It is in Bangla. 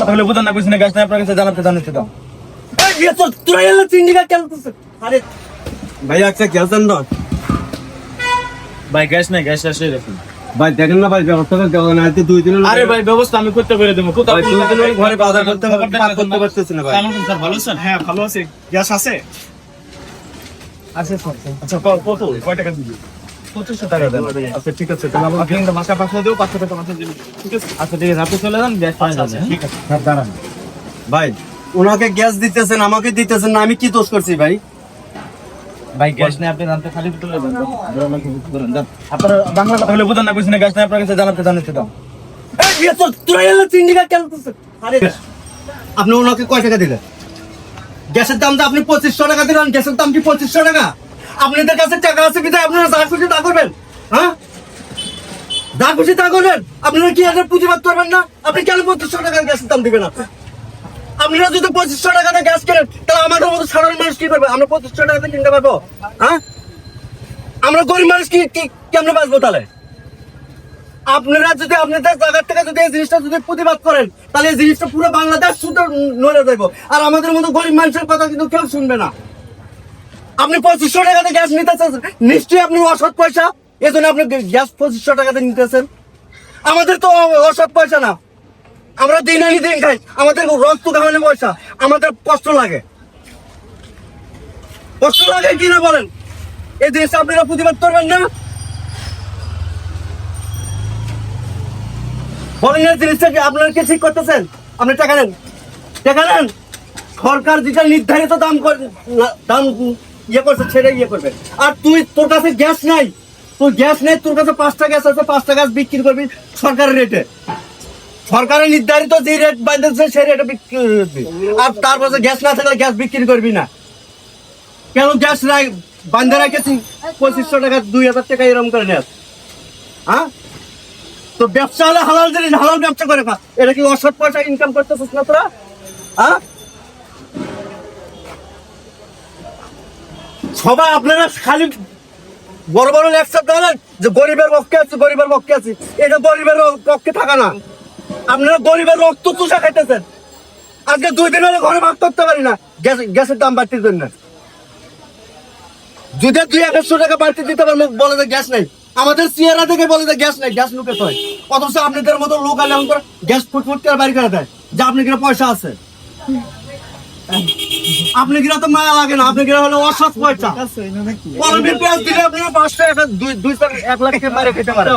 তাহলে বুঝান না কইছি না গ্যাস নাই আপনার কাছে জানাতে জানাতে দাও। তোরা এলো চিন্ডিকা কেন আরে। ভাই একটা গ্যাস না ভাই গ্যাস নাই গ্যাস শেষ ভাই দেখেন না ভাই ব্যবস্থা করতে হবে না দুই দিন আরে ভাই ব্যবস্থা আমি করতে করে দেবো কোথাও দুই দিন হলো ঘরে বাজার করতে হবে, পার করতে পারতেছি না ভাই। কেমন স্যার ভালো আছেন? হ্যাঁ ভালো আছে। গ্যাস আছে? আছে স্যার আচ্ছা ক- কত? কয় টাকা দিবি? পঁচিশশো টাকা দেন। আচ্ছা ঠিক আছে তাহলে আমাকে কিন্তু মাসা পাঠিয়ে দেবো পাঁচশো টাকা মাসা ঠিক আছে? আচ্ছা ঠিক আছে আপনি চলে যান গ্যাস পাওয়া যাবে ঠিক আছে দাঁড়ান। ভাই ওনাকে গ্যাস দিতেছেন আমাকে দিতেছেন না আমি কি দোষ করছি ভাই? ভাই গ্যাস নেই আপনি জানতে খালি তুলে দেন আপনার বাংলা কথা হলে বুঝান না গ্যাস নেই আপনার কাছে জানাতে দাও। আপনি ওনাকে কয় টাকা দিলেন? গ্যাসের দাম তো আপনি পঁচিশশো টাকা দিলেন গ্যাসের দাম কি পঁচিশশো টাকা? আপনাদের কাছে টাকা আছে কি তাই আপনারা যা খুশি তা করবেন হ্যাঁ? যা খুশি তা করবেন, আপনারা কি এদের প্রতিবাদ করবেন না? আপনি কেন পঁচিশশো টাকার গ্যাসের দাম দিবেন আপনারা যদি পঁচিশশো টাকাতে গ্যাস কেনেন, তাহলে আমাদের মতো সাধারণ মানুষ কি করবে? আমরা পঁচিশশো টাকাতে কিনতে পারব হ্যাঁ? আমরা গরিব মানুষ কি কি, কেমনে বাঁচবো তাহলে? আপনারা যদি আপনাদের জায়গার থেকে যদি এই জিনিসটা যদি প্রতিবাদ করেন, তাহলে এই জিনিসটা পুরো বাংলাদেশ শুধু নড়ে যাইব। আর আমাদের মতো গরিব মানুষের কথা কিন্তু কেউ শুনবে না। আপনি পঁচিশশো টাকাতে গ্যাস নিতেছেন। নিশ্চয়ই আপনি অসৎ পয়সা। এই জন্য আপনি গ্যাস পঁচিশশো টাকাতে নিতেছেন। আমাদের তো অসৎ পয়সা না। আমরা দিন আনি দিন খাই। আমাদের রক্ত খাওয়ানো পয়সা। আমাদের কষ্ট লাগে। কষ্ট লাগে কি না বলেন? এই জিনিসটা আপনারা প্রতিবাদ করবেন না? বলেন এই জিনিসটা কি আপনারা কি ঠিক করতেছেন? আপনি টাকা নেন। টাকা নেন। সরকার যেটা নির্ধারিত দাম দাম ইয়ে করছে, ছেড়ে ইয়ে করবে। আর তুই তোর কাছে গ্যাস নাই। তোর গ্যাস নেই, তোর কাছে পাঁচটা গ্যাস আছে, পাঁচটা গ্যাস বিক্রি করবি সরকারের রেটে। সরকারের নির্ধারিত যে রেট বাঁধেছে, সেই রেটে বিক্রি আর তার গ্যাস না থাকলে গ্যাস বিক্রি করবি না। কেন গ্যাস নাই? বান্ধে রাখেছি, পঁচিশশো টাকা, দুই হাজার টাকা এরকম করে নেস হ্যাঁ? তো ব্যবসা হলে হালাল জিনিস, হালাল ব্যবসা করে খা। এটা কি অসৎ পয়সা ইনকাম করতেছিস না তোরা? হ্যাঁ? সবাই আপনারা খালি বড় বড় লেকচার দেন যে গরিবের পক্ষে আছি, গরিবের পক্ষে আছি। এটা গরিবের পক্ষে থাকা না। আপনারা গরিবের রক্ত চুষা খাইতেছেন। আজকে দুই দিন হলে ঘরে ভাত করতে পারি না। গ্যাস, গ্যাসের দাম বাড়তির জন্য। যদি দুই একশো টাকা বাড়তি দিতে পারব বলে যে গ্যাস নেই। আমাদের সিয়ারা থেকে বলে যে গ্যাস নেই, গ্যাস লুকে হয়। অথচ আপনাদের মতো লোক আলে গ্যাস ফুটফুট করে বাড়ি করে দেয়। যে আপনি কিনা পয়সা আছে। আপনি গিরা তো মায়া লাগে না আপনি গিরা হলো অসৎ পয়সা কলমের পেঁয়াজ দিলে আপনি পাঁচটা দুই দুই এক লাখ মারে খেতে পারে